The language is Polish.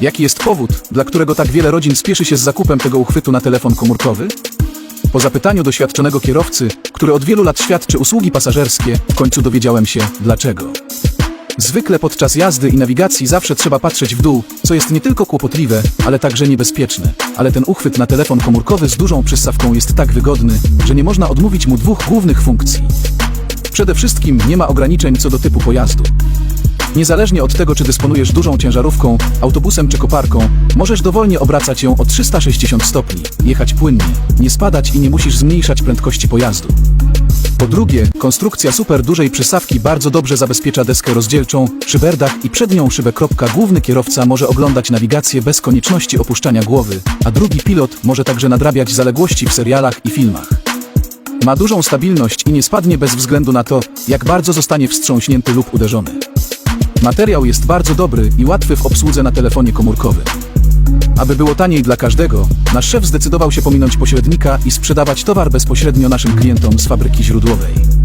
Jaki jest powód, dla którego tak wiele rodzin spieszy się z zakupem tego uchwytu na telefon komórkowy? Po zapytaniu doświadczonego kierowcy, który od wielu lat świadczy usługi pasażerskie, w końcu dowiedziałem się dlaczego. Zwykle podczas jazdy i nawigacji zawsze trzeba patrzeć w dół, co jest nie tylko kłopotliwe, ale także niebezpieczne. Ale ten uchwyt na telefon komórkowy z dużą przystawką jest tak wygodny, że nie można odmówić mu dwóch głównych funkcji. Przede wszystkim nie ma ograniczeń co do typu pojazdu. Niezależnie od tego, czy dysponujesz dużą ciężarówką, autobusem czy koparką, możesz dowolnie obracać ją o 360 stopni, jechać płynnie, nie spadać i nie musisz zmniejszać prędkości pojazdu. Po drugie, konstrukcja super dużej przystawki bardzo dobrze zabezpiecza deskę rozdzielczą, szyberdach i przednią szybę. Główny kierowca może oglądać nawigację bez konieczności opuszczania głowy, a drugi pilot może także nadrabiać zaległości w serialach i filmach. Ma dużą stabilność i nie spadnie bez względu na to, jak bardzo zostanie wstrząśnięty lub uderzony. Materiał jest bardzo dobry i łatwy w obsłudze na telefonie komórkowym. Aby było taniej dla każdego, nasz szef zdecydował się pominąć pośrednika i sprzedawać towar bezpośrednio naszym klientom z fabryki źródłowej.